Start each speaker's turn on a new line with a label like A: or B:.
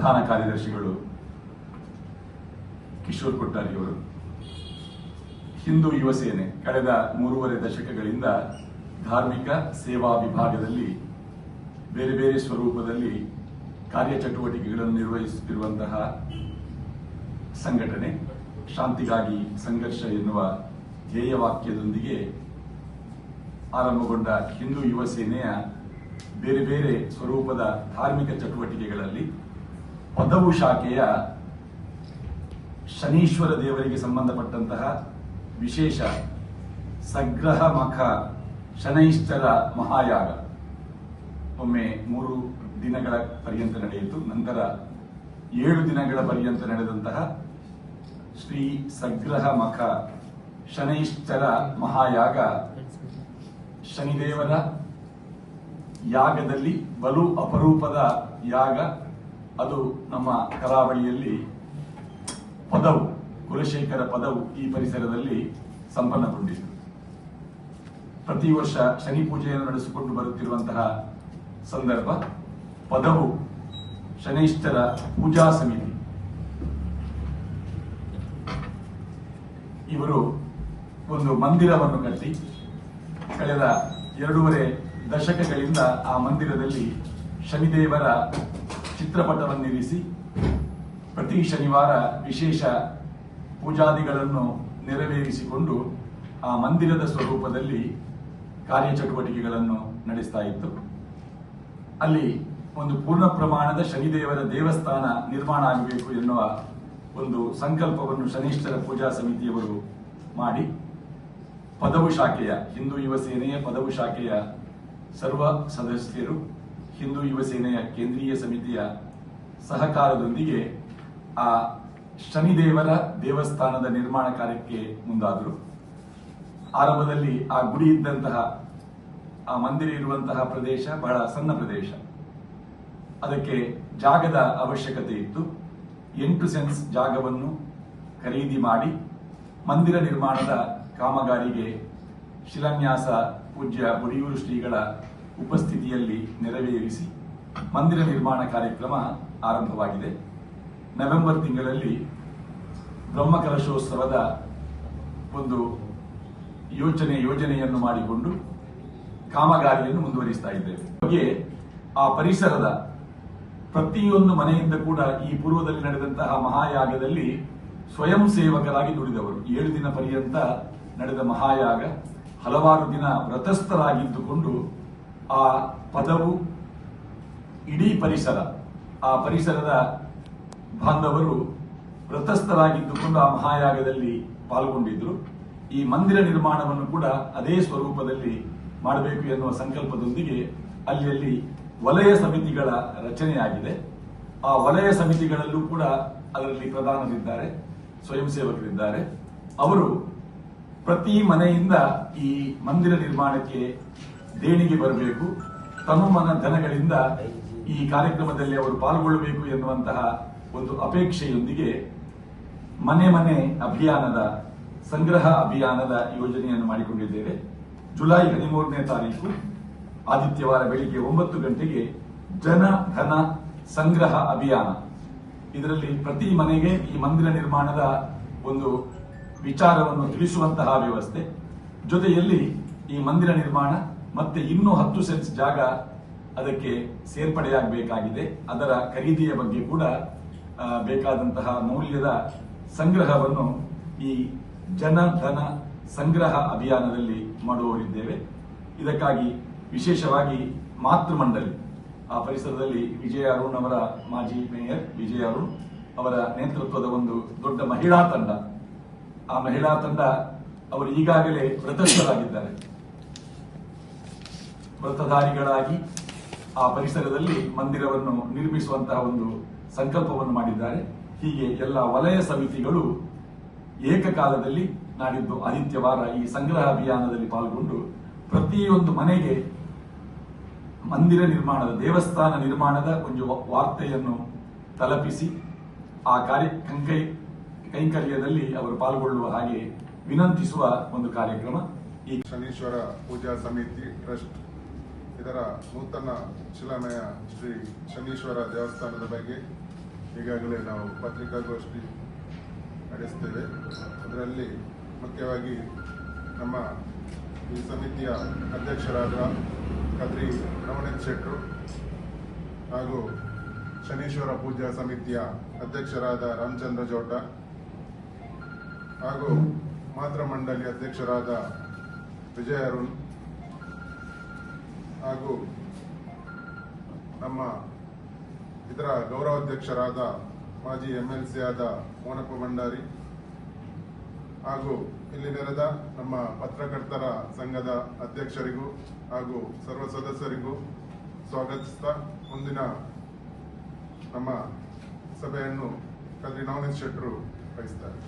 A: ಪ್ರಧಾನ ಕಾರ್ಯದರ್ಶಿಗಳು ಕಿಶೋರ್ ಕೊಟ್ಟಾರಿ ಅವರು. ಹಿಂದೂ ಯುವ ಸೇನೆ ಕಳೆದ ಮೂರುವರೆ ದಶಕಗಳಿಂದ ಧಾರ್ಮಿಕ ಸೇವಾ ವಿಭಾಗದಲ್ಲಿ ಬೇರೆ ಬೇರೆ ಸ್ವರೂಪದಲ್ಲಿ ಕಾರ್ಯಚಟುವಟಿಕೆಗಳನ್ನು ನಿರ್ವಹಿಸುತ್ತಿರುವಂತಹ ಸಂಘಟನೆ, ಶಾಂತಿಗಾಗಿ ಸಂಘರ್ಷ ಎನ್ನುವ ಧ್ಯೇಯವಾಕ್ಯದೊಂದಿಗೆ ಆರಂಭಗೊಂಡ ಹಿಂದೂ ಯುವ ಸೇನೆಯ ಬೇರೆ ಬೇರೆ ಸ್ವರೂಪದ ಧಾರ್ಮಿಕ ಚಟುವಟಿಕೆಗಳಲ್ಲಿ ಪದವು ಶಾಖೆಯ ಶನೀಶ್ವರ ದೇವರಿಗೆ ಸಂಬಂಧಪಟ್ಟಂತಹ ವಿಶೇಷ ಸಗ್ರಹ ಮಖ ಶನೈಶ್ಚರ ಮಹಾಯಾಗ. ಒಮ್ಮೆ ಮೂರು ದಿನಗಳ ಪರ್ಯಂತ ನಡೆಯಿತು. ನಂತರ ಏಳು ದಿನಗಳ ಪರ್ಯಂತ ನಡೆದಂತಹ ಶ್ರೀ ಸಗ್ರಹ ಮಖ ಶನೈಶ್ಚರ ಮಹಾಯಾಗ ಶನಿದೇವರ ಯಾಗದಲ್ಲಿ ಬಲು ಅಪರೂಪದ ಯಾಗ ಅದು ನಮ್ಮ ಕರಾವಳಿಯಲ್ಲಿ ಪದವು, ಕುಲಶೇಖರ ಪದವು ಈ ಪರಿಸರದಲ್ಲಿ ಸಂಪನ್ನಗೊಂಡಿತು ಪ್ರತಿ ವರ್ಷ ಶನಿ ಪೂಜೆಯನ್ನು ನಡೆಸಿಕೊಂಡು ಬರುತ್ತಿರುವಂತಹ ಸಂದರ್ಭ ಪದವು ಶನೈಶ್ಚರ ಪೂಜಾ ಸಮಿತಿ. ಇವರು ಒಂದು ಮಂದಿರವನ್ನು ಕಟ್ಟಿ ಕಳೆದ ಎರಡೂವರೆ ದಶಕಗಳಿಂದ ಆ ಮಂದಿರದಲ್ಲಿ ಶನಿದೇವರ ಚಿತ್ರಪಟವನ್ನಿರಿಸಿ ಪ್ರತಿ ಶನಿವಾರ ವಿಶೇಷ ಪೂಜಾದಿಗಳನ್ನು ನೆರವೇರಿಸಿಕೊಂಡು ಆ ಮಂದಿರದ ಸ್ವರೂಪದಲ್ಲಿ ಕಾರ್ಯಚಟುವಟಿಕೆಗಳನ್ನು ನಡೆಸ್ತಾ ಇತ್ತು. ಅಲ್ಲಿ ಒಂದು ಪೂರ್ಣ ಪ್ರಮಾಣದ ಶನಿದೇವರ ದೇವಸ್ಥಾನ ನಿರ್ಮಾಣ ಆಗಬೇಕು ಎನ್ನುವ ಒಂದು ಸಂಕಲ್ಪವನ್ನು ಶನಿಷ್ಠರ ಪೂಜಾ ಸಮಿತಿಯವರು ಮಾಡಿ ಪದವು ಶಾಖೆಯ ಹಿಂದೂ ಯುವ ಸೇನೆಯ ಪದವು ಶಾಖೆಯ ಸರ್ವ ಸದಸ್ಯರು ಹಿಂದೂ ಯುವ ಸೇನೆಯ ಕೇಂದ್ರೀಯ ಸಮಿತಿಯ ಸಹಕಾರದೊಂದಿಗೆ ಆ ಶನಿದೇವರ ದೇವಸ್ಥಾನದ ನಿರ್ಮಾಣ ಕಾರ್ಯಕ್ಕೆ ಮುಂದಾದರು. ಆರಂಭದಲ್ಲಿ ಆ ಗುಡಿ ಇದ್ದಂತಹ ಆ ಮಂದಿರ ಇರುವಂತಹ ಪ್ರದೇಶ ಬಹಳ ಸಣ್ಣ ಪ್ರದೇಶ. ಅದಕ್ಕೆ ಜಾಗದ ಅವಶ್ಯಕತೆ ಇತ್ತು. ಎಂಟು ಸೆನ್ಸ್ ಜಾಗವನ್ನು ಖರೀದಿ ಮಾಡಿ ಮಂದಿರ ನಿರ್ಮಾಣದ ಕಾಮಗಾರಿಗೆ ಶಿಲಾನ್ಯಾಸ ಪೂಜ್ಯ ಬುಡಿಯೂರು ಶ್ರೀಗಳ ಉಪಸ್ಥಿತಿಯಲ್ಲಿ ನೆರವೇರಿಸಿ ಮಂದಿರ ನಿರ್ಮಾಣ ಕಾರ್ಯಕ್ರಮ ಆರಂಭವಾಗಿದೆ. ನವೆಂಬರ್ ತಿಂಗಳಲ್ಲಿ ಬ್ರಹ್ಮಕಲಶೋತ್ಸವದ ಒಂದು ಯೋಚನೆ ಯೋಜನೆಯನ್ನು ಮಾಡಿಕೊಂಡು ಕಾಮಗಾರಿಯನ್ನು ಮುಂದುವರಿಸ್ತಾ ಇದ್ದೇವೆ. ಹಾಗೆ ಆ ಪರಿಸರದ ಪ್ರತಿಯೊಂದು ಮನೆಯಿಂದ ಕೂಡ ಈ ಪೂರ್ವದಲ್ಲಿ ನಡೆದಂತಹ ಮಹಾಯಾಗದಲ್ಲಿ ಸ್ವಯಂ ಸೇವಕರಾಗಿ ದುಡಿದವರು. ಏಳು ದಿನ ಪರ್ಯಂತ ನಡೆದ ಮಹಾಯಾಗ ಹಲವಾರು ದಿನ ವ್ರತಸ್ಥರಾಗಿದ್ದುಕೊಂಡು ಆ ಪದವು ಇಡೀ ಪರಿಸರ, ಆ ಪರಿಸರದ ಬಾಂಧವರು ವ್ರತಸ್ಥರಾಗಿದ್ದುಕೊಂಡು ಆ ಮಹಾಯಾಗದಲ್ಲಿ ಪಾಲ್ಗೊಂಡಿದ್ರು. ಈ ಮಂದಿರ ನಿರ್ಮಾಣವನ್ನು ಕೂಡ ಅದೇ ಸ್ವರೂಪದಲ್ಲಿ ಮಾಡಬೇಕು ಎನ್ನುವ ಸಂಕಲ್ಪದೊಂದಿಗೆ ಅಲ್ಲಿ ವಲಯ ಸಮಿತಿಗಳ ರಚನೆಯಾಗಿದೆ. ಆ ವಲಯ ಸಮಿತಿಗಳಲ್ಲೂ ಕೂಡ ಅದರಲ್ಲಿ ಪ್ರಧಾನರಿದ್ದಾರೆ ಸ್ವಯಂ ಸೇವಕರಿದ್ದಾರೆ ಅವರು ಪ್ರತಿ ಮನೆಯಿಂದ ಈ ಮಂದಿರ ನಿರ್ಮಾಣಕ್ಕೆ ದೇಣಿಗೆ ಬರಬೇಕು. ತಮ್ಮ ಮನ ಧನಗಳಿಂದ ಈ ಕಾರ್ಯಕ್ರಮದಲ್ಲಿ ಅವರು ಪಾಲ್ಗೊಳ್ಳಬೇಕು ಎನ್ನುವಂತಹ ಒಂದು ಅಪೇಕ್ಷೆಯೊಂದಿಗೆ ಮನೆ ಮನೆ ಅಭಿಯಾನದ, ಸಂಗ್ರಹ ಅಭಿಯಾನದ ಯೋಜನೆಯನ್ನು ಮಾಡಿಕೊಂಡಿದ್ದೇವೆ. ಜುಲೈ ಹದಿಮೂರನೇ ತಾರೀಕು, ಆದಿತ್ಯವಾರ ಬೆಳಿಗ್ಗೆ ಒಂಬತ್ತು ಗಂಟೆಗೆ ಜನ ಧನ ಸಂಗ್ರಹ ಅಭಿಯಾನ. ಇದರಲ್ಲಿ ಪ್ರತಿ ಮನೆಗೆ ಈ ಮಂದಿರ ನಿರ್ಮಾಣದ ಒಂದು ವಿಚಾರವನ್ನು ತಿಳಿಸುವಂತಹ ವ್ಯವಸ್ಥೆ. ಜೊತೆಯಲ್ಲಿ ಈ ಮಂದಿರ ನಿರ್ಮಾಣ ಮತ್ತೆ ಇನ್ನೂ ಹತ್ತು ಸೆನ್ಸ್ ಜಾಗ ಅದಕ್ಕೆ ಸೇರ್ಪಡೆಯಾಗಬೇಕಾಗಿದೆ. ಅದರ ಖರೀದಿಯ ಬಗ್ಗೆ ಕೂಡ ಬೇಕಾದಂತಹ ಮೌಲ್ಯದ ಸಂಗ್ರಹವನ್ನು ಈ ಜನಧನ ಸಂಗ್ರಹ ಅಭಿಯಾನದಲ್ಲಿ ಮಾಡುವವರಿದ್ದೇವೆ. ಇದಕ್ಕಾಗಿ ವಿಶೇಷವಾಗಿ ಮಾತೃಮಂಡಲಿ ಆ ಪರಿಸರದಲ್ಲಿ ವಿಜಯ ಅರುಣ್ ಅವರ ಮಾಜಿ ಮೇಯರ್ ವಿಜಯ ಅರುಣ್ ಅವರ ನೇತೃತ್ವದ ಒಂದು ದೊಡ್ಡ ಮಹಿಳಾ ತಂಡ. ಆ ಮಹಿಳಾ ತಂಡ ಅವರು ಈಗಾಗಲೇ ವ್ರತಸ್ಥರಾಗಿದ್ದಾರೆ. ವ್ರತಧಾರಿಗಳಾಗಿ ಆ ಪರಿಸರದಲ್ಲಿ ಮಂದಿರವನ್ನು ನಿರ್ಮಿಸುವಂತಹ ಒಂದು ಸಂಕಲ್ಪವನ್ನು ಮಾಡಿದ್ದಾರೆ. ಹೀಗೆ ಎಲ್ಲ ವಲಯ ಸಮಿತಿಗಳು ಏಕಕಾಲದಲ್ಲಿ ನಾಡಿದ್ದು ಆದಿತ್ಯವಾರ ಈ ಸಂಗ್ರಹ ಅಭಿಯಾನದಲ್ಲಿ ಪಾಲ್ಗೊಂಡು ಪ್ರತಿಯೊಂದು ಮನೆಗೆ ಮಂದಿರ ನಿರ್ಮಾಣದ, ದೇವಸ್ಥಾನ ನಿರ್ಮಾಣದ ಒಂದು ವಾರ್ತೆಯನ್ನು ತಲುಪಿಸಿ, ಆ ಕಾರ್ಯ, ಕಂಕೈ, ಕೈಂಕರ್ಯದಲ್ಲಿ ಅವರು ಪಾಲ್ಗೊಳ್ಳುವ ಹಾಗೆ ವಿನಂತಿಸುವ ಒಂದು ಕಾರ್ಯಕ್ರಮ ಈ
B: ಶನೀಶ್ವರ ಪೂಜಾ ಸಮಿತಿ ಟ್ರಸ್ಟ್ ಇದರ ನೂತನ ಶಿಲಾಮಯ ಶ್ರೀ ಶನೀಶ್ವರ ದೇವಸ್ಥಾನದ ಬಗ್ಗೆ ಈಗಾಗಲೇ ನಾವು ಪತ್ರಿಕಾಗೋಷ್ಠಿ ನಡೆಸ್ತೇವೆ. ಅದರಲ್ಲಿ ಮುಖ್ಯವಾಗಿ ನಮ್ಮ ಈ ಸಮಿತಿಯ ಅಧ್ಯಕ್ಷರಾದ ಕದ್ರಿ ನವನೀತ್ ಶೆಟ್ರು ಹಾಗೂ ಶನೀಶ್ವರ ಪೂಜಾ ಸಮಿತಿಯ ಅಧ್ಯಕ್ಷರಾದ ರಾಮಚಂದ್ರ ಜೋಟ ಹಾಗೂ ಮಾತೃ ಮಂಡಳಿ ಅಧ್ಯಕ್ಷರಾದ ವಿಜಯ ಅರುಣ್ ಹಾಗೂ ನಮ್ಮ ಇದರ ಗೌರವಾಧ್ಯಕ್ಷರಾದ ಮಾಜಿ ಎಂ ಎಲ್ ಸಿ ಆದ ಮೋನಪ್ಪ ಭಂಡಾರಿ ಹಾಗೂ ಇಲ್ಲಿ ನೆರೆದ ನಮ್ಮ ಪತ್ರಕರ್ತರ ಸಂಘದ ಅಧ್ಯಕ್ಷರಿಗೂ ಹಾಗೂ ಸರ್ವ ಸದಸ್ಯರಿಗೂ ಸ್ವಾಗತಿಸ್ತಾ ಮುಂದಿನ ನಮ್ಮ ಸಭೆಯನ್ನು ಕದ್ರಿ ನವನೀತ್ ಶೆಟ್ಟರು ವಹಿಸ್ತಾರೆ.